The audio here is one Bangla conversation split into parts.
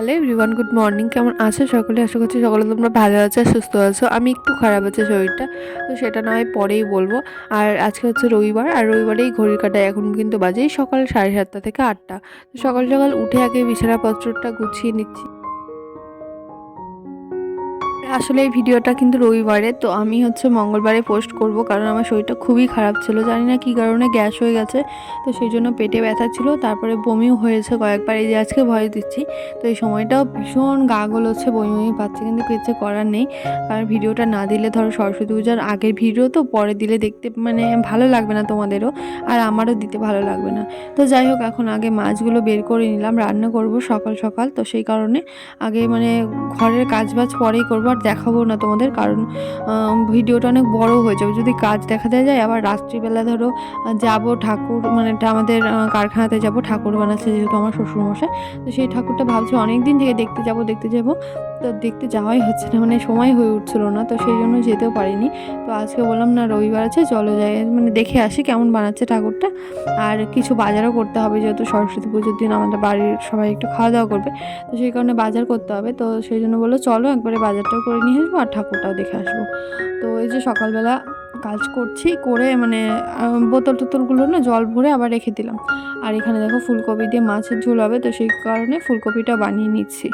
হ্যালো এভরিওয়ান গুড মর্নিং কেমন আছে সকলে? আশা করছি সকলে তোমরা ভালো আছো সুস্থ আছো। আমি একটু খারাপ আছে শরীরটা, তো সেটা নয় পরেই বলব। আর আজকে হচ্ছে রবিবার, আর রবিবারেই ঘড়ির কাটায় এখন কিন্তু বাজেই সকাল সাড়ে সাতটা থেকে আটটা। তো সকাল সকাল উঠে আগে বিছানাপত্রটা গুছিয়ে নিচ্ছি। আসলে এই ভিডিওটা কিন্তু রবিবারে, তো আমি হচ্ছে মঙ্গলবারে পোস্ট করব কারণ আমার শরীরটা খুবই খারাপ ছিল। জানি না কী কারণে গ্যাস হয়ে গেছে, তো সেই জন্য পেটে ব্যথা ছিল, তারপরে বমিও হয়েছে কয়েকবার, এই যে আজকে ভয় দিচ্ছি। তো এই সময়টাও ভীষণ গা হচ্ছে, বমি বমি পাচ্ছে কিন্তু কিছু করার নেই। কারণ ভিডিওটা না দিলে ধরো সরস্বতী পূজার আগের ভিডিও তো পরে দিলে দেখতে মানে ভালো লাগবে না তোমাদেরও, আর আমারও দিতে ভালো লাগবে না। তো যাই হোক, এখন আগে মাছগুলো বের করে নিলাম, রান্না করব সকাল সকাল, তো সেই কারণে আগে মানে ঘরের কাজ বাজ পরেই করব, আর দেখাবো না তোমাদের, কারণ ভিডিওটা অনেক বড় হয়ে যাবে। যদি কাজ দেখা দেখাতে যায়, আবার রাত্রিবেলা ধরো যাব ঠাকুর মানে আমাদের কারখানাতে যাব, ঠাকুর বানাচ্ছে যেহেতু আমার শ্বশুরমশাই, তো সেই ঠাকুরটা ভাবছি অনেক দিন থেকে দেখতে যাব দেখতে যাব। তো দেখতে যাওয়াই হচ্ছে না মানে সময় হয়ে উঠছিল না, তো সেই জন্য যেতেও পারিনি। তো আজকে বললাম, না, রবিবার আছে, চলো যাই। মানে দেখে আসি কেমন বানাচ্ছে ঠাকুরটা। আর কিছু বাজারও করতে হবে, যেহেতু সরস্বতী পুজোর দিন আমাদের বাড়ির সবাই একটু খাওয়া দাওয়া করবে, তো সেই কারণে বাজার করতে হবে। তো সেই জন্য বলল, চলো একবারে বাজারটাও করে নিয়ে আসব আর ঠাকুরটাও দেখে আসব। তো এই যে সকালবেলা কাজ করছি, করে মানে বোতল টোতলগুলো না জল ভরে আবার রেখে দিলাম। আর এখানে দেখো, ফুলকপি দিয়ে মাছের ঝোল হবে, তো সেই কারণে ফুলকপিটা বানিয়ে নিচ্ছি।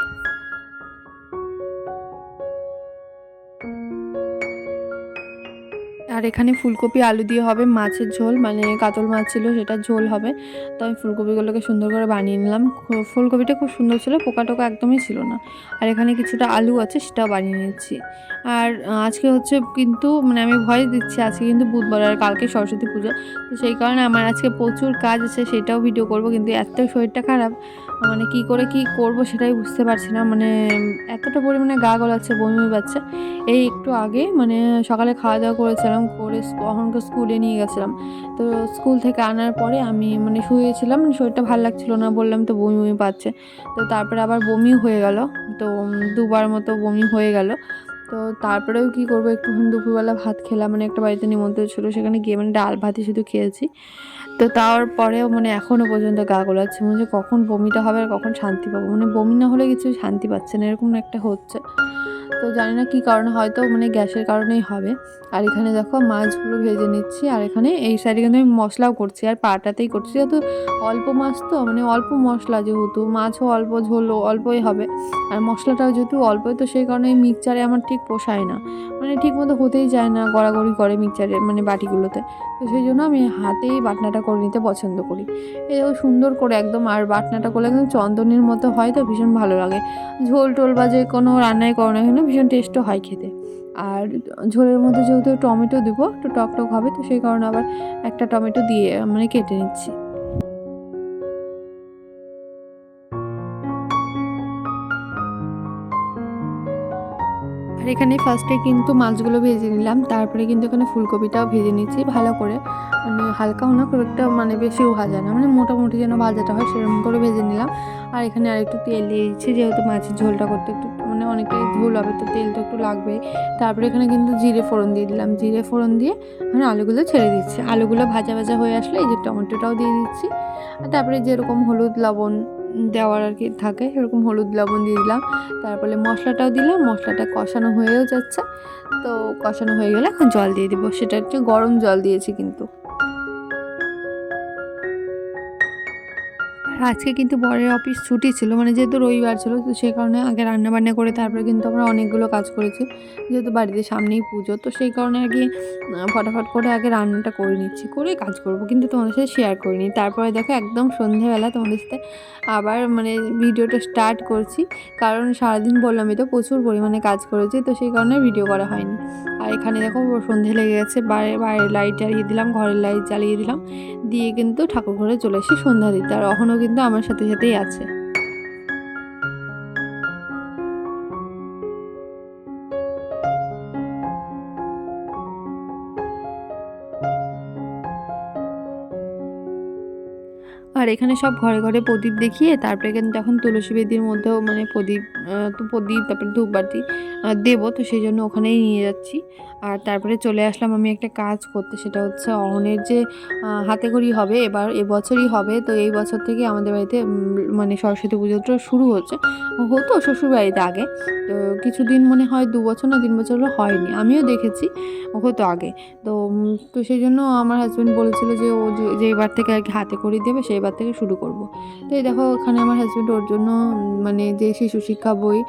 আর এখানে ফুলকপি, আলু দিয়ে হবে মাছের ঝোল মানে কাতল মাছ ছিল সেটা ঝোল হবে। তো আমি ফুলকপিগুলোকে সুন্দর করে বানিয়ে নিলাম। ফুলকপিটা খুব সুন্দর ছিল পোকা টোকা একদমই ছিল না। আর এখানে কিছুটা আলু আছে, সেটাও বানিয়ে নিচ্ছি আর আজকে হচ্ছে কিন্তু মানে আমি ভয় দিচ্ছি, আজকে কিন্তু বুধবার আর কালকে সরস্বতী পুজো। তো সেই কারণে আমার আজকে প্রচুর কাজ আছে, সেটাও ভিডিও করব, কিন্তু এত শরীরটা খারাপ মানে কি করে কি করব সেটাই বুঝতে পারছি না। মানে এতটা পরিমাণে গা গলাচ্ছে, বমি পাচ্ছে এই একটু আগে মানে সকালে খাওয়া দাওয়া করেছিলাম করে তখনকে স্কুলে নিয়ে গেছিলাম। তো স্কুল থেকে আনার পরে আমি মানে শুয়েছিলাম, শরীরটা ভালো লাগছিল না, বললাম তো বমি বমি পাচ্ছে। তো তারপরে আবার বমি হয়ে গেল, তো দুবার মতো বমি হয়ে গেল। তো তারপরেও কী করব, একটুখানি দুপুরবেলা ভাত খেলাম মানে একটা বাড়িতে নিমন্ত্রণ ছিল, সেখানে গিয়ে মানে ডাল ভাতই শুধু খেয়েছি। তো তারপরেও মানে এখনও পর্যন্ত গা গোলাচ্ছে, মনে হচ্ছে কখন বমিটা হবে আর কখন শান্তি পাবো মানে বমি না হলে কিছু শান্তি পাচ্ছে না, এরকম একটা হচ্ছে। তো জানি না কী কারণে, হয়তো মানে গ্যাসের কারণেই হবে। আর এখানে দেখো মাছগুলো ভেজে নিচ্ছি, আর এখানে এই সাইডে কিন্তু আমি মশলাও করছি, আর পাটাতেই করছি। যেহেতু অল্প মাছ তো মানে অল্প মশলা যেহেতু, মাছও অল্প ঝোল অল্পই হবে। আর মশলাটাও যেহেতু অল্পই, তো সেই কারণে মিক্সচারে আমার ঠিক পোষায় না। মানে ঠিক মতো হতেই যায় না, গড়াগড়ি করে মিক্সারের মানে বাটিগুলোতে। তো সেই জন্য আমি হাতেই বাটনাটা করে নিতে পছন্দ করি। এই সুন্দর করে একদম, আর বাটনাটা করলে একদম চন্দনের মতো হয় তো, ভীষণ ভালো লাগে। ঝোল টোল বা যে কোনো রান্নায় করো না কেন ভীষণ টেস্টও হয় খেতে। আর ঝোলের মধ্যে যেহেতু টমেটো দিব একটু টক টক হবে, তো সেই কারণে আবার একটা টমেটো দিয়ে মানে কেটে নিচ্ছি। আর এখানে ফার্স্টে কিন্তু মাছগুলো ভেজে নিলাম। তারপরে কিন্তু এখানে ফুলকপিটাও ভেজে নিচ্ছি ভালো করে। মানে হালকাও না, খুব একটা মানে বেশিও ভাজা না। মানে মোটামুটি যেন ভাজাটা হয় সেরকম করে ভেজে নিলাম। আর এখানে আর একটু তেল দিয়ে দিচ্ছি, যেহেতু মাছের ঝোলটা করতে একটু মানে অনেকটাই ঝোল হবে, তো তেল তো একটু লাগবেই। তারপরে এখানে কিন্তু জিরে ফোড়ন দিয়ে দিলাম। জিরে ফোড়ন দিয়ে মানে আলুগুলো ছেড়ে দিচ্ছি। আলুগুলো ভাজা ভাজা হয়ে আসলে এই যে টমেটোটাও দিয়ে দিচ্ছি। আর তারপরে যেরকম হলুদ, লবণ দেওয়ার আর কি থাকে, সেরকম হলুদ লবণ দিয়ে দিলাম। তারপরে মশলাটাও দিলাম, মশলাটা কষানো হয়েও যাচ্ছে। তো কষানো হয়ে গেলে এখন জল দিয়ে দিব। সেটা একটু গরম জল দিয়েছি কিন্তু। আজকে কিন্তু বরের অফিস ছুটি ছিল মানে যেহেতু রবিবার ছিল, তো সেই কারণে আগে রান্না বান্না করে তারপরে কিন্তু আমরা অনেকগুলো কাজ করেছি, যেহেতু বাড়িতে সামনেই পুজো, তো সেই কারণে আর কি ফটাফট করে আগে রান্নাটা করে নিচ্ছি, করে কাজ করব, কিন্তু তোমাদের সাথে শেয়ার করিনি। তারপরে দেখো একদম সন্ধেবেলা তোমাদের সাথে আবার মানে ভিডিওটা স্টার্ট করছি, কারণ সারাদিন বললামই তো প্রচুর পরিমাণে কাজ করেছি, তো সেই কারণে ভিডিও করা হয়নি। আর এখানে দেখো সন্ধে লেগে গেছে বাইরে বাইরের লাইট জ্বালিয়ে দিলাম, ঘরের লাইট জ্বালিয়ে দিলাম, দিয়ে কিন্তু ঠাকুর ঘরে চলে এসে সন্ধ্যা দিতে। আর এখনও কিন্তু আমার সাথে সাথেই আছে। আর এখানে সব ঘরে ঘরে প্রদীপ দেখিয়ে তারপরে কিন্তু যখন তুলসী বেদির মধ্যেও মানে প্রদীপ তো প্রদীপ, তারপরে ধূপবাতি দেবো, তো সেই জন্য ওখানেই নিয়ে যাচ্ছি। আর তারপরে চলে আসলাম আমি একটা কাজ করতে, সেটা হচ্ছে অহনের যে হাতে খড়ি হবে, এবার এবছরই হবে, তো এই বছর থেকে আমাদের বাড়িতে মানে সরস্বতী পুজোটা শুরু হচ্ছে। হতো শ্বশুর বাড়িতে আগে, তো কিছুদিন মনে হয় দু বছর না তিন বছর হয়নি, আমিও দেখেছি, হতো আগে। তো তো সেই জন্য আমার হাজব্যান্ড বলেছিল যে, ও যে- এবার থেকে আর কি হাতে খড়ি দেবে সেই এবার থেকে শুরু করব। তো এই দেখো, ওখানে আমার হাজব্যান্ড ওর জন্য মানে যে শিশু শিক্ষা বই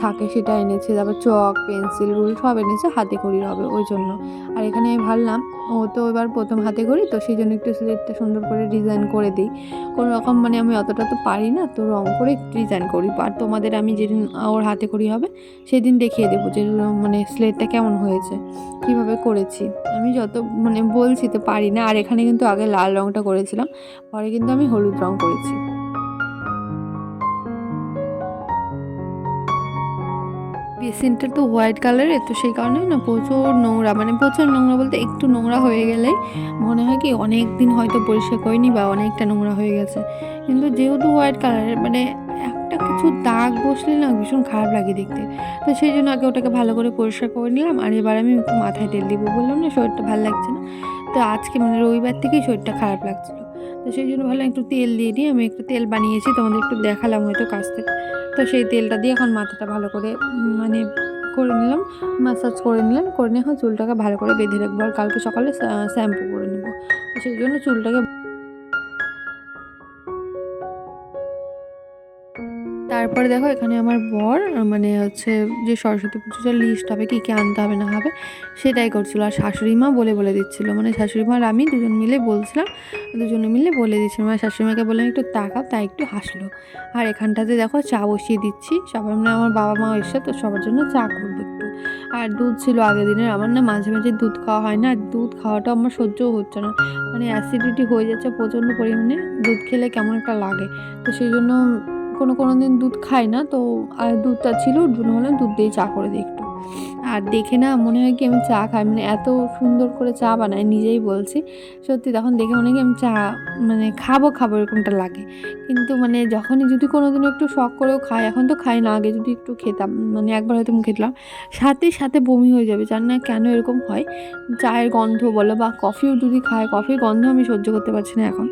থাকে সেটা এনেছে, তারপর চক, পেন্সিল রুল সব এনেছে হাতে খড়ির হবে, ওই জন্য। আর এখানে আমি ভাবলাম, ও তো এবার প্রথম হাতে করি তো সেই জন্য একটু স্লেটটা সুন্দর করে ডিজাইন করে দিই। কোনো রকম মানে আমি অতটা তো পারি না, তো রং করে ডিজাইন করি। আর তোমাদের আমি যেদিন, ওর হাতে করি হবে, সেদিন দেখিয়ে দেবো যে মানে স্লেটটা কেমন হয়েছে। কীভাবে করেছি। আমি যত মানে বলছি তো পারি না, আর এখানে কিন্তু আগে লাল রংটা করেছিলাম, পরে কিন্তু আমি হলুদ রং করেছি। বেসিনটা তো হোয়াইট কালারের, তো সেই কারণে না প্রচুর নোংরা মানে প্রচুর নোংরা বলতে একটু নোংরা হয়ে গেলেই মনে হয় কি অনেক দিন হয়তো পরিষ্কার করিনি বা অনেকটা নোংরা হয়ে গেছে। কিন্তু যেহেতু হোয়াইট কালারের মানে একটা কিছু দাগ বসলে না ভীষণ খারাপ লাগে দেখতে। তো সেই জন্য আগে ওটাকে ভালো করে পরিষ্কার করে নিলাম, আর এবার আমি একটু মাথায় তেল দিব বললাম না, শরীরটা ভালো লাগছে না। তো আজকে মানে রবিবার থেকেই শরীরটা খারাপ লাগছিল। তো সেই জন্য ভালো একটু তেল দিয়ে দিই আমি একটু তেল বানিয়েছি, তোমাদের একটু দেখালাম হয়তো কাছ থেকে। তো সেই তেলটা দিয়ে এখন মাথাটা ভালো করে মানে করে নিলাম ম্যাসাজ করে নিলাম, করে নিয়ে এখন চুলটাকে ভালো করে বেঁধে রাখব। আর কালকে সকালে শ্যাম্পু করে নেব। তো সেই জন্য চুলটাকে তারপরে দেখো এখানে আমার বর মানে হচ্ছে যে সরস্বতী পুজোর লিস্ট হবে, কী কী আনতে হবে না হবে, সেটাই করছিল। আর শাশুড়ি মা বলে বলে দিচ্ছিল। মানে শাশুড়ি মা আর আমি দুজন মিলে বলছিলাম, দুজনে মিলে বলে দিচ্ছিলাম আর শাশুড়ি মাকে বললাম, একটু তাকাও, তাই একটু হাসলো। আর এখানটাতে দেখো চা বসিয়ে দিচ্ছি। সবার মানে আমার বাবা মা এসে তো সবার জন্য চা করব একটু। আর দুধ ছিল আগের দিনের, আমার না মাঝে মাঝে দুধ খাওয়া হয় না। আর দুধ খাওয়াটা আমার সহ্যও হচ্ছে না। মানে অ্যাসিডিটি হয়ে যাচ্ছে প্রচণ্ড পরিমাণে। দুধ খেলে কেমন একটা লাগে। তো সেই জন্য কোনো কোনো দিন দুধ খাই না, তো, আর দুধটা ছিল ওর জন্য হলে দুধ দিয়ে চা করে দিই একটু। আর দেখে না মনে হয় কি আমি চা খাই মানে এত সুন্দর করে চা বানাই, নিজেই বলছি। সত্যি তখন দেখে মনে হয় কি আমি চা মানে খাব খাব এরকমটা লাগে। কিন্তু মানে যখনই যদি কোনো দিনও একটু শখ করেও খাই, এখন তো খাই না, আগে যদি একটু খেতাম মানে একবার হয়তো মুখে দিলাম, সাথে সাথে বমি হয়ে যাবে, জানি না কেন এরকম হয়। চায়ের গন্ধ বলো বা কফিও যদি খায়, কফির গন্ধ আমি সহ্য করতে পারছি না এখন।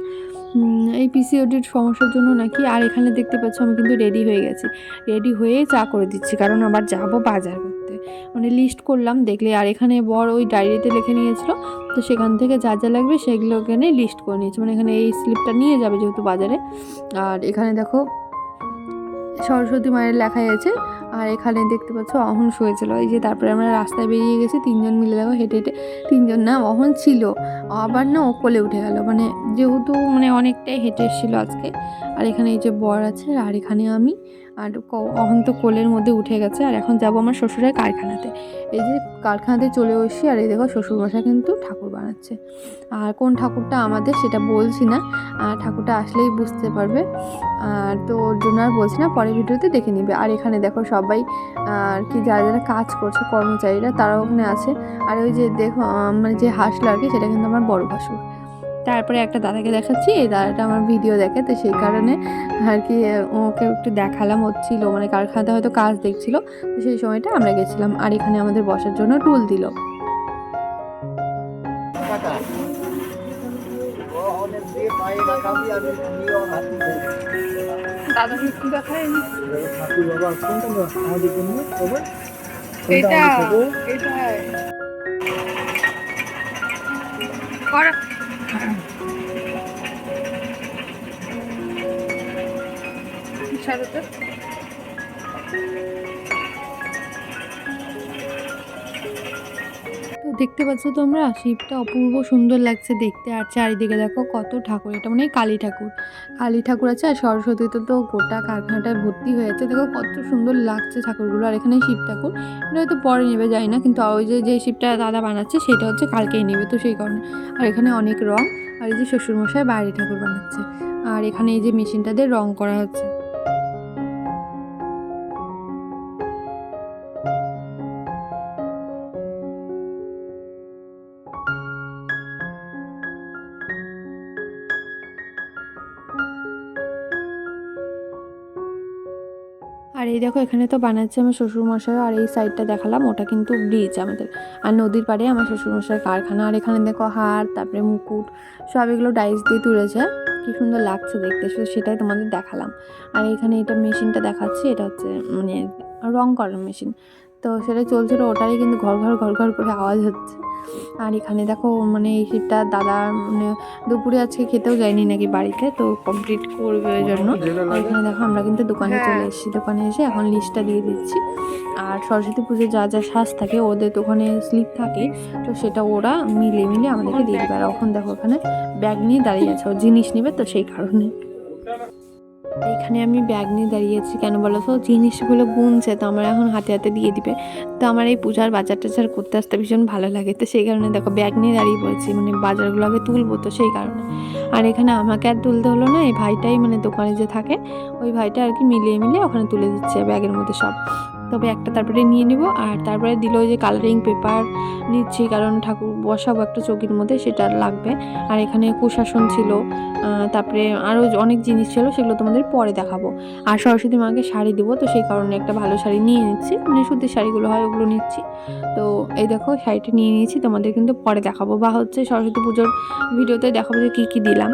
এই পিসিওডির সমস্যার জন্য নাকি, আর এখানে দেখতে পাচ্ছ আমি কিন্তু রেডি হয়ে গেছি। রেডি হয়ে চা করে দিচ্ছি, কারণ আবার যাব বাজার করতে। মানে লিস্ট করলাম, দেখলে, আর এখানে বর ওই ডায়েরিতে লিখে নিয়েছিল, তো সেখান থেকে যা যা লাগবে সেগুলো এখানে লিস্ট করে নিয়েছি। মানে এখানে এই স্লিপটা নিয়ে যাবে যেহেতু বাজারে। আর এখানে দেখো, সরস্বতী মায়ের লেখা আছে আর এখানে দেখতে পাচ্ছ অহন শুয়েছিল। এই যে তারপরে আমরা রাস্তায় বেরিয়ে গেছি, তিনজন মিলে দেখো হেঁটে হেঁটে তিনজন না, অহন ছিল। আবার না ও কোলে উঠে গেল। মানে যেহেতু মানে অনেকটাই হেঁটে এসেছিল আজকে। আর এখানে এই যে বর আছে, আর এখানে আমি। আর অহন তো কোলের মধ্যে উঠে গেছে। আর এখন যাব আমার শ্বশুরের কারখানাতে। এই যে কারখানাতে চলে এসেছি, আর এই দেখো শ্বশুরমশাই কিন্তু ঠাকুর বানাচ্ছে। আর কোন ঠাকুরটা আমাদের সেটা বলছি না। আর ঠাকুরটা আসলেই বুঝতে পারবে। আর তো ওর জন্য আর বলছি না, পরের ভিডিওতে দেখে নিবে। আর এখানে দেখো সবাই, আর কি যারা যারা কাজ করছে, কর্মচারীরা, তারাও ওখানে আছে। আর ওই যে দেখো মানে যে হাসলো আর কি সেটা কিন্তু আমার বড় ভাসুর। তারপরে একটা দাদাকে দেখাচ্ছি, এই দাদাটা আমার ভিডিও দেখে, তো সেই কারণে আর কি ওকে একটু দেখালাম হচ্ছিল মানে কারখানাতে হয়তো কাজ দেখছিল, তো সেই সময়টা আমরা গেছিলাম, আর এখানে আমাদের বসার জন্য টুল দিল। টাকা ও অনেক দিয়ে পায়ে রাখাবি আমি নিয়ে হাতি দাদা একটু দেখায় ঠাকুর বাবা? আমাদের জন্য এটা এটা করা তো দেখতে পাচ্ছ তোমরা? শিবটা অপূর্ব সুন্দর লাগছে দেখতে। আর চারিদিকে দেখো কত ঠাকুর। এটা মানে কালী ঠাকুর। কালী ঠাকুর আছে আর সরস্বতীতে তো গোটা কারখানাটায় ভর্তি হয়েছে দেখো কত সুন্দর লাগছে ঠাকুরগুলো। আর এখানে শিব ঠাকুর। এটা হয়তো পরে নেবে যাই না। কিন্তু ওই যে যে শিবটা দাদা বানাচ্ছে, সেটা হচ্ছে কালকেই নেবে। তো সেই কারণে। আর এখানে অনেক রং। আর এই যে শ্বশুরমশাই বাইরে ঠাকুর বানাচ্ছে। আর এখানে এই যে মেশিনটা দিয়ে রং করা হচ্ছে। এই দেখো, এখানে তো বানাচ্ছে আমার শ্বশুরমশাই আর এই সাইডটা দেখালাম, ওটা কিন্তু ব্রিজ আমাদের। আর নদীর পাড়ে আমার শ্বশুরমশাইয়ের কারখানা, আর এখানে দেখো হার তারপরে মুকুট, সব এগুলো ডাইস দিয়ে তুলেছে। কি সুন্দর লাগছে দেখতে, শুধু সেটাই তোমাদের দেখালাম। আর এখানে এটা মেশিনটা দেখাচ্ছি, এটা হচ্ছে মানে রং করার মেশিন তো সেটা চলছিল ওটারই কিন্তু ঘর ঘর ঘর ঘর করে আওয়াজ হচ্ছে। আর এখানে দেখো মানে এই শীতটা দাদা মানে দুপুরে আজকে খেতেও যায়নি নাকি বাড়িতে তো কমপ্লিট করবে ওই জন্য। আর এখানে দেখো আমরা কিন্তু দোকানে চলে এসেছি। দোকানে এসে এখন লিস্টটা দিয়ে দিচ্ছি। আর সরস্বতী পুজো যা যা শ্বাস থাকে ওদের তো ওখানে স্লিপ থাকে তো সেটা ওরা মিলে মিলে আমাদেরকে দিয়ে দেবে। আর এখন দেখো ওখানে ব্যাগ নিয়ে দাঁড়িয়ে আছে। ও জিনিস নেবে তো সেই কারণে। এখানে আমি ব্যাগ নিয়ে দাঁড়িয়েছি, কেন বলো তো? জিনিসগুলো গুনছে, তো আমার এখন হাতে হাতে দিয়ে দিবে। তো আমার এই পূজার বাজার টাজার করতে আসতে ভীষণ ভালো লাগে। তো সেই কারণে দেখো, ব্যাগ নিয়ে দাঁড়িয়ে পড়েছি মানে বাজারগুলো আগে তুলবো তো সেই কারণে। আর এখানে আমাকে আর তুলতে হলো না, এই ভাইটাই মানে দোকানে যে থাকে, ওই ভাইটা আর কি মিলিয়ে মিলিয়ে ওখানে তুলে দিচ্ছে ব্যাগের মধ্যে সব। তবে একটা তারপরে নিয়ে নিব, আর তারপরে দিল যে কালারিং পেপার নিচ্ছি, কারণ ঠাকুর বসাবো একটা চৌকির মধ্যে, সেটা লাগবে। আর এখানে কুশাসন ছিল তারপরে আরও অনেক জিনিস ছিল, সেগুলো তোমাদের পরে দেখাবো। আর সরস্বতী মাকে শাড়ি দেবো, তো সেই কারণে একটা ভালো শাড়ি নিয়ে নিচ্ছি মানে সুতির শাড়িগুলো হয় ওগুলো নিচ্ছি। তো এই দেখো, শাড়িটা নিয়ে নিয়েছি, তোমাদের কিন্তু পরে দেখাবো। বা হচ্ছে সরস্বতী পুজোর ভিডিওতে দেখাবো যে কী কী দিলাম।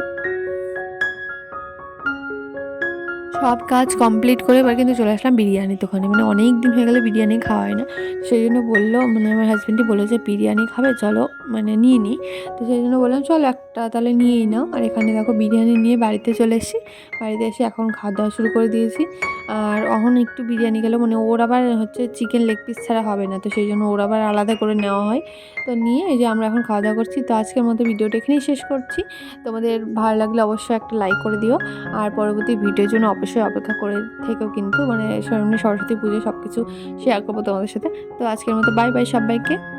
সব কাজ কমপ্লিট করে এবার কিন্তু চলে আসলাম বিরিয়ানি দোকানে। মানে অনেক দিন হয়ে গেলে বিরিয়ানি খাওয়া হয় না। সেই জন্য বলল মানে আমার হাজব্যান্ডই বলল যে, বিরিয়ানি খাবে, চলো মানে নিয়ে নিই তো সেই জন্য বললাম, চলো একটা তাহলে নিয়েই নাও। আর এখানে দেখো বিরিয়ানি নিয়ে বাড়িতে চলে এসেছি। বাড়িতে এসে এখন খাওয়া দাওয়া শুরু করে দিয়েছি। আর অহন একটু বিরিয়ানি গেলো মানে ওর আবার হচ্ছে চিকেন লেগ পিস ছাড়া হবে না। তো সেই জন্য ওর আবার আলাদা করে নেওয়া হয়। তো নিয়ে এই যে আমরা এখন খাওয়া দাওয়া করছি। তো আজকের মতো ভিডিওটা এখানেই শেষ করছি। তোমাদের ভালো লাগলে অবশ্যই একটা লাইক করে দিও। আর পরবর্তী ভিডিওর জন্য অবশ্যই অপেক্ষা করে থেকেও কিন্তু মানে সরস্বতী পুজো সব কিছু শেয়ার করব তোমাদের সাথে। তো আজকের মতো বাই বাই সবাইকে।